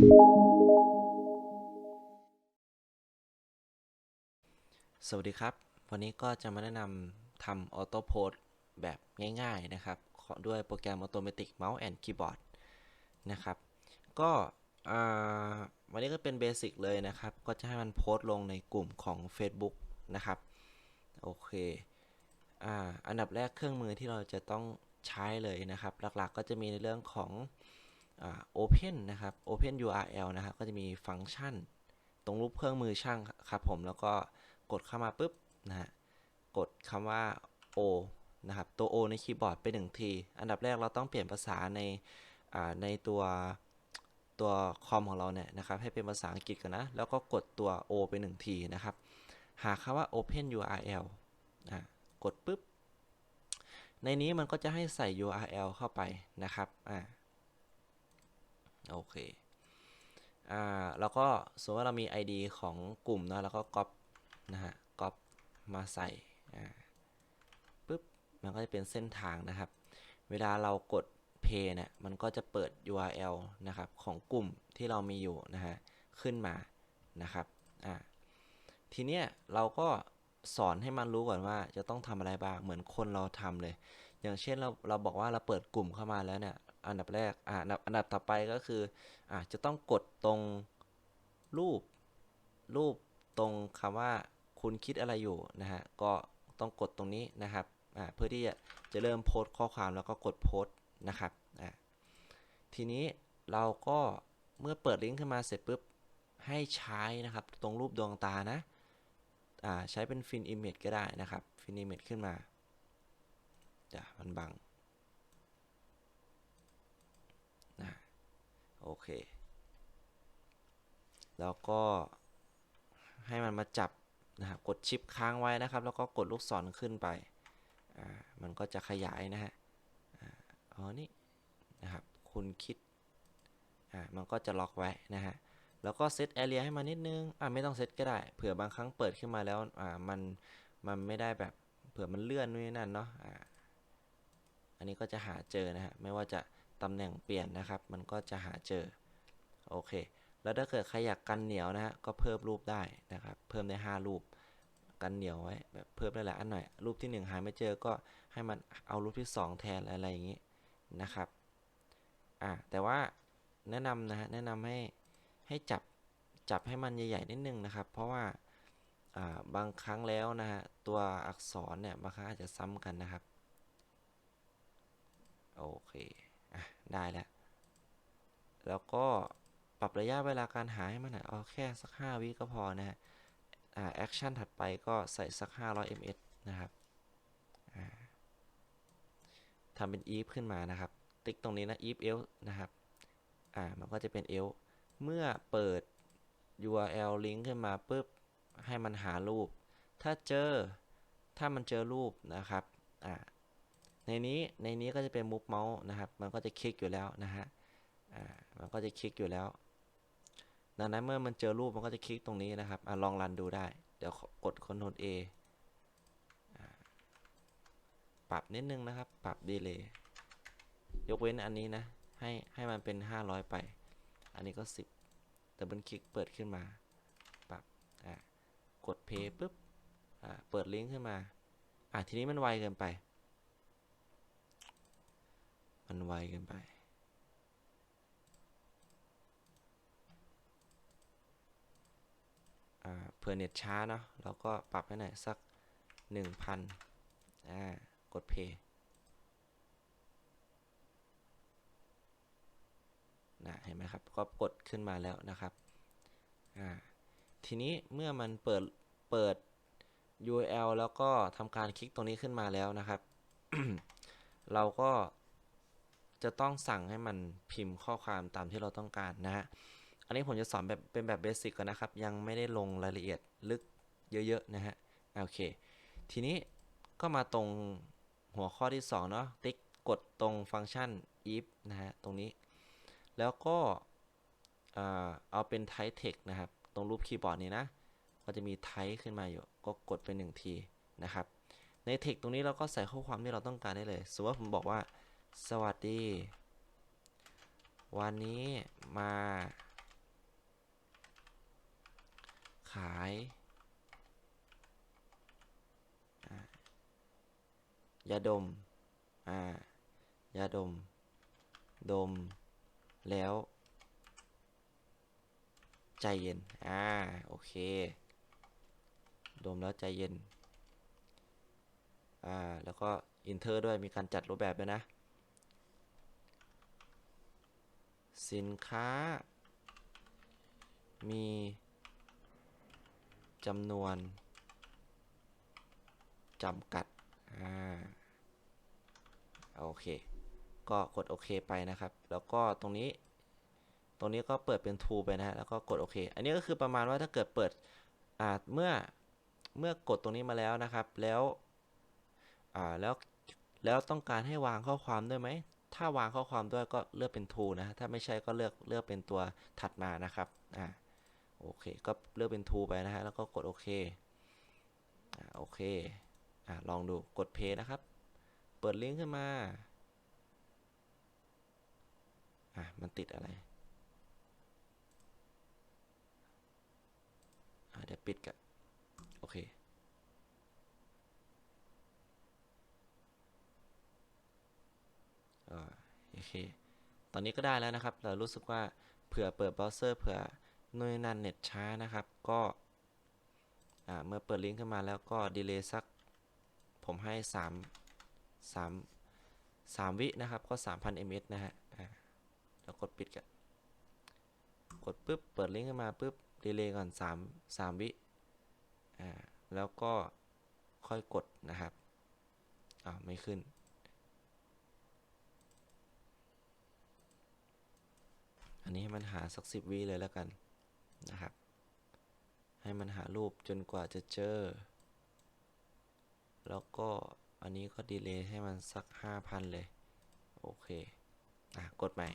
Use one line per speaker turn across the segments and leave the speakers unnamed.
สวัสดีครับ วันนี้ก็จะมาแนะนำทำออโต้โพสแบบง่าย ๆนะครับ ด้วยโปรแกรม Automatic Mouse and Keyboard นะครับ ก็อันนี้ก็เป็นเบสิกเลยนะครับ ก็จะให้มันโพสลงในกลุ่มของ Facebook นะครับ โอเคอ่าอันดับแรกเครื่องมือที่เราจะต้องใช้เลยนะครับ หลักๆก็จะมีในเรื่องของ Open นะครับ Open URL นะครับ ก็จะมีฟังก์ชัน ตรงรูปเครื่องมือช่างครับผม แล้วก็กดเข้ามาปุ๊บนะฮะ กดคำว่า O นะครับ ตัว O ในคีย์บอร์ดไปหนึ่งที อันดับแรกเราต้องเปลี่ยนภาษาในในตัวตัวคอมของเราเนี่ยนะครับ ให้เป็นภาษาอังกฤษกันนะ แล้วก็กดตัว O ไปหนึ่งทีนะครับ หาคำว่า Open URL อะกดปุ๊บ ในนี้มันก็จะให้ใส่ URL เข้าไปนะครับ อ่า โอเคอ่าแล้วก็สมมติว่าเรามี ID ของกลุ่มนะแล้วก็ก๊อปนะฮะก๊อปมาใส่อ่าปุ๊บมันก็จะเป็นเส้นทางนะครับ เวลาเรากด Play เนี่ยมันก็จะเปิด URL นะครับของกลุ่มที่เรามีอยู่นะฮะขึ้นมานะครับอ่าทีเนี้ยเราก็สอนให้มันรู้ก่อนว่าจะต้องทำอะไรบ้างเหมือนคนเราทำเลย อย่างเช่นเราเราบอกว่าเราเปิดกลุ่มเข้ามาแล้วเนี่ย อันดับแรกอ่าอันดับอันดับต่อไปก็คืออ่าจะต้องกดตรงรูป รูปตรงคำว่าคุณคิดอะไรอยู่นะฮะก็ต้องกดตรงนี้นะครับอ่าเพื่อที่จะจะเริ่มโพสต์ข้อความแล้วก็กดโพสต์นะครับอ่าทีนี้เราก็เมื่อเปิดลิงก์ขึ้นมาเสร็จปุ๊บให้ใช้นะครับ ตรงรูปดวงตานะอ่าใช้เป็นฟินอิมเมจก็ได้นะครับฟินอิมเมจขึ้นมาจ้ะมันบังนะโอเค แล้วก็ให้มันมาจับนะครับกดชิปค้างไว้นะครับ แล้วก็กดลูกศรขึ้นไป อ่า มันก็จะขยายนะฮะ อ๋อ นี่นะครับ คุณคิด อ่า มันก็จะล็อกไว้นะฮะ แล้วก็เซตแอเรียให้มันนิดนึง อ่าไม่ต้องเซตก็ได้ เผื่อบางครั้งเปิดขึ้นมาแล้ว อ่า มัน มันไม่ได้แบบ เผื่อมันเลื่อนนู่นนั่นเนาะ อ่า อันนี้ก็จะหาเจอนะฮะ ไม่ว่าจะ ตำแหน่งเปลี่ยนนะครับ มันก็จะหาเจอ โอเค แล้วถ้าเกิดใครอยากกันเหนียวนะฮะ ก็เพิ่มรูปได้นะครับ เพิ่มได้ 5 รูป กันเหนียวไว้แบบเพิ่มได้หลายอันหน่อย รูปที่ 1 หาไม่เจอก็ให้มันเอารูปที่ 2 แทนอะไรอย่างนี้นะครับ อ่าแต่ว่าแนะนำนะฮะ แนะนำให้ให้จับจับให้มันใหญ่ๆนิดนึงนะครับ เพราะว่าบางครั้งแล้วนะฮะ ตัวอักษรเนี่ยบางครั้งอาจจะซ้ำกันนะครับ โอเค ได้แล้ว แล้วก็ปรับระยะเวลาการหาให้มันหน่อยเอาแค่สัก 5 วิก็พอนะฮะอ่าแอคชั่นถัดไปก็ใส่สัก 500 ms นะครับอ่าทำเป็น if ขึ้นมานะครับ ติ๊กตรงนี้นะ if else นะครับอ่ามันก็จะเป็น else เมื่อเปิด URL ลิงก์ขึ้นมาปุ๊บ ให้มันหารูป ถ้าเจอ ถ้ามันเจอรูปนะครับ อ่า ในนี้ในนี้ก็จะเป็น move mouse นะครับ มันก็จะคลิกอยู่แล้วนะฮะอ่ามันก็จะคลิกอยู่แล้ว ดังนั้นเมื่อมันเจอรูปมันก็จะคลิกตรงนี้นะครับอ่าลองรันดูได้ เดี๋ยวกด Ctrl A อ่าปรับนิดนึงนะครับ ปรับดีเลย์ยกเว้นอันนี้นะ ให้ให้มันเป็น 500 ไป อันนี้ก็ 10ดับเบิลคลิกเปิดขึ้นมา ปรับอ่ากด Play ปุ๊บอ่าเปิดลิงก์ขึ้นมาอ่าทีนี้มันไวเกินไป มันไวเกินไป เผื่อเน็ตช้าเนาะเราก็ปรับให้หน่อยสัก 1,000อ่ากด Play นะเห็นไหมครับ ก็กดขึ้นมาแล้วนะครับอ่าทีนี้เมื่อมันเปิดเปิด URL แล้วก็ทำการคลิกตรงนี้ขึ้นมาแล้วนะครับ เราก็ จะต้องสั่งให้มันพิมพ์ข้อความตามที่เราต้องการนะฮะ อันนี้ผมจะสอนแบบเป็นแบบเบสิกก่อนนะครับ ยังไม่ได้ลงรายละเอียดลึกเยอะๆนะฮะ โอเค ทีนี้ก็มาตรงหัวข้อที่ 2 เนาะ ติ๊กกดตรงฟังก์ชัน if นะฮะ ตรงนี้ แล้วก็เอาเป็น type text นะครับ ตรงรูปคีย์บอร์ดนี้นะ ก็จะมี type ขึ้นมาอยู่ ก็กดไปหนึ่งทีนะครับ ใน text ตรงนี้เราก็ใส่ข้อความที่เราต้องการได้เลย สมมติว่าผมบอกว่า สวัสดี วันนี้มา ขาย ยาดม อ่า ยาดม ดม แล้ว ใจเย็น อ่า โอเค ดมแล้วใจเย็น อ่า แล้วก็อินเทอร์ด้วยมีการจัดรูปแบบด้วยนะ สินค้า มีจำนวนจำกัด อ่า โอเค ก็กดโอเคไปนะครับ แล้วก็ตรงนี้ ตรงนี้ก็เปิดเป็น tool ไปนะฮะ แล้วก็กดโอเค อันนี้ก็คือประมาณว่าถ้าเกิดเปิด อ่า เมื่อ เมื่อกดตรงนี้มาแล้วนะครับ แล้ว อ่า แล้ว แล้วต้องการให้วางข้อความด้วยไหม ถ้าวางข้อความด้วยก็เลือกเป็น to นะ ถ้าไม่ใช่ก็เลือกเลือกเป็นตัวถัดมานะครับ อ่า โอเค ก็เลือกเป็น to ไปนะฮะ แล้วก็กดโอเค อ่า โอเค อ่า ลองดู กด play นะครับ เปิดลิงก์ขึ้นมา อะมันติดอะไร อะเดี๋ยวปิดกันโอเค อ่า โอเค ตอนนี้ก็ได้แล้วนะครับ เรารู้สึกว่าเผื่อเปิดเบราว์เซอร์เผื่อหน่วยนันเน็ตช้านะครับ ก็เมื่อเปิดลิงก์ขึ้นมาแล้วก็ดีเลย์สัก ผมให้ 3 3 3 วินะครับ ก็ 3,000 ms นะฮะอ่าแล้วกดปิดกัน กดปุ๊บ เปิดลิงก์ขึ้นมาปุ๊บ ดีเลย์ก่อน 3 3 วิอ่าแล้วก็ค่อยกดนะครับ อ้าว ไม่ขึ้น นนี้ให้มันหาสักสิบวิเลยแล้วกันนะครับ ให้มันหารูปจนกว่าจะเจอ แล้วก็อันนี้ก็ดีเลย์ให้มันสักห้าพันเลย โอเค อะ กดใหม่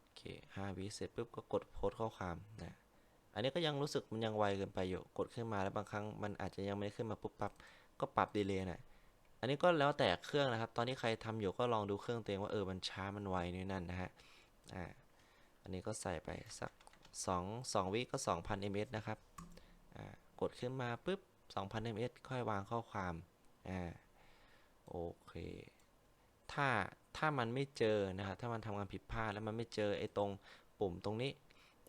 โอเคห้าวิเสร็จปุ๊บก็กดโพสต์ข้อความนะ อันนี้ก็ยังรู้สึกมันยังไวเกินไปอยู่ กดขึ้นมาแล้วบางครั้งมันอาจจะยังไม่ได้ขึ้นมาปุ๊บปั๊บ ก็ปรับดีเลย์หน่อย อันนี้ก็แล้วแต่เครื่องนะครับ ตอนนี้ใครทำอยู่ก็ลองดูเครื่องตัวเองว่าเออมันช้ามันไวนี่นั่นนะฮะ อ่า อันนี้ก็ใส่ไปสัก2 2วิก็ 2,000 ms นะครับ อ่า กดขึ้นมาปุ๊บ 2,000 ms ค่อยวางข้อความ อ่า โอเค ถ้าถ้ามันไม่เจอนะครับถ้ามันทำงานผิดพลาดแล้วมันไม่เจอไอ้ตรงปุ่มตรงนี้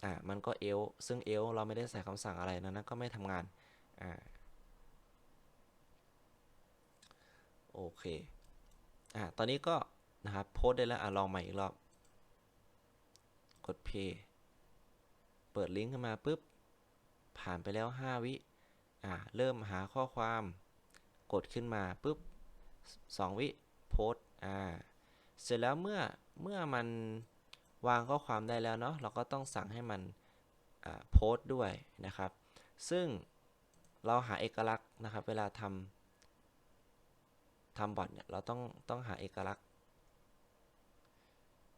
อ่า มันก็เอลซึ่งเอลเราไม่ได้ใส่คำสั่งอะไรนะนั้นก็ไม่ทำงาน อ่า โอ เคอ่าตอนนี้ก็นะครับโพสได้แล้วอะลองใหม่อีกรอบ กด play เปิดลิงก์ขึ้นมาปุ๊บ ผ่านไปแล้ว 5 วิอ่าเริ่มหาข้อความ กดขึ้นมาปุ๊บ 2 วิโพสอ่าเสร็จแล้วเมื่อเมื่อมันวางข้อความได้แล้วเนาะเราก็ต้องสั่งให้มันอ่าโพสต์ด้วยนะครับ ซึ่งเราหาเอกลักษณ์นะครับ เวลาทำ ทำบอทเนี่ยเราต้องต้องหาเอกลักษณ์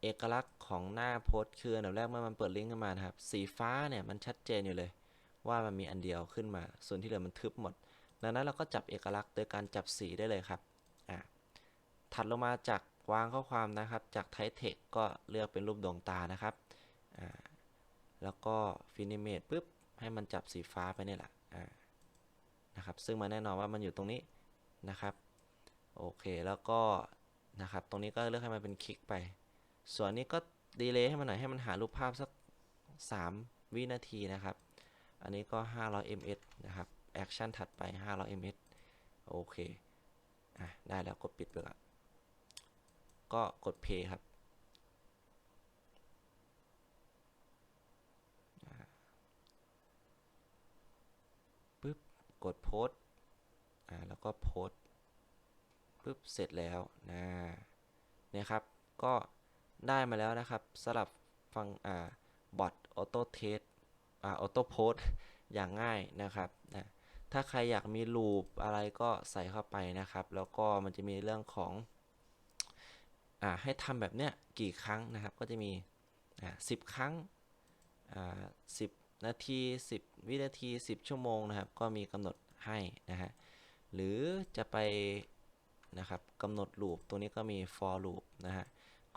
เอกลักษณ์ของหน้าโพสต์คืออันดับแรกเมื่อมันเปิดลิงก์ขึ้นมานะครับ สีฟ้าเนี่ยมันชัดเจนอยู่เลย ว่ามันมีอันเดียวขึ้นมา ส่วนที่เหลือมันทึบหมด ดังนั้นเราก็จับเอกลักษณ์โดยการจับสีได้เลยครับอ่าถัดลงมาจากวางข้อความนะครับ จากไทเทคก็เลือกเป็นรูปดวงตานะครับอ่าแล้วก็ฟินิเมตปุ๊บให้มันจับสีฟ้าไปนี่แหละอ่านะครับซึ่งมันแน่นอนว่ามันอยู่ตรงนี้นะครับ โอเคแล้วก็นะครับตรงนี้ก็เลือกให้มันเป็นคลิกไป ส่วนนี้ก็ดีเลย์ให้มันหน่อยให้มันหารูปภาพสัก 3 วินาทีนะครับ อันนี้ก็ 500 ms นะครับแอคชั่นถัดไป 500 ms โอเคอะได้แล้วกดปิดไปก่อนก็กด play ครับปึ๊บกดโพสอ่าแล้วก็โพส ปุ๊บเสร็จแล้วนะเนี่ยครับ ก็ได้มาแล้วนะครับสำหรับฟังอ่าบอทออโต้เทสอ่าออโต้โพสอย่างง่ายนะครับนะถ้าใครอยากมีลูปอะไรก็ใส่เข้าไปนะครับ แล้วก็มันจะมีเรื่องของอ่าให้ทำแบบเนี้ยกี่ครั้งนะครับ ก็จะมีอ่าสิบครั้งอ่าสิบนาที 10 วินาที 10 ชั่วโมงนะครับ ก็มีกำหนดให้นะฮะ หรือจะไป นะครับกำหนดลูปตัวนี้ก็มี for loop นะฮะ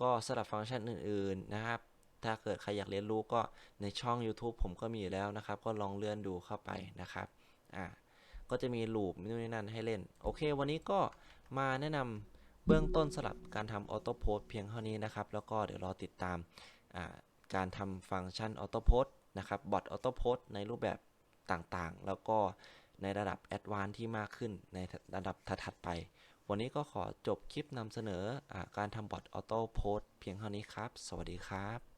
ก็สำหรับฟังก์ชันอื่นๆนะครับ ถ้าเกิดใครอยากเรียนรู้ก็ในช่อง YouTube ผมก็มีอยู่แล้วนะครับ ก็ลองเลื่อนดูเข้าไปนะครับอ่าก็จะมีลูปนู่นนี่นั่นให้เล่น โอเค วันนี้ก็มาแนะนำเบื้องต้นสำหรับการทำออโต้โพสเพียงเท่านี้นะครับ แล้วก็เดี๋ยวรอติดตามอ่าการทำฟังก์ชันออโต้โพสนะครับบอทออโต้โพสในรูปแบบต่างๆ แล้วก็ในระดับแอดวานซ์ที่มากขึ้นในระดับถัดๆไป วันนี้ก็ขอจบคลิปนำเสนออการทำบอทออโต้โพสเพียงเท่านี้ครับ สวัสดีครับ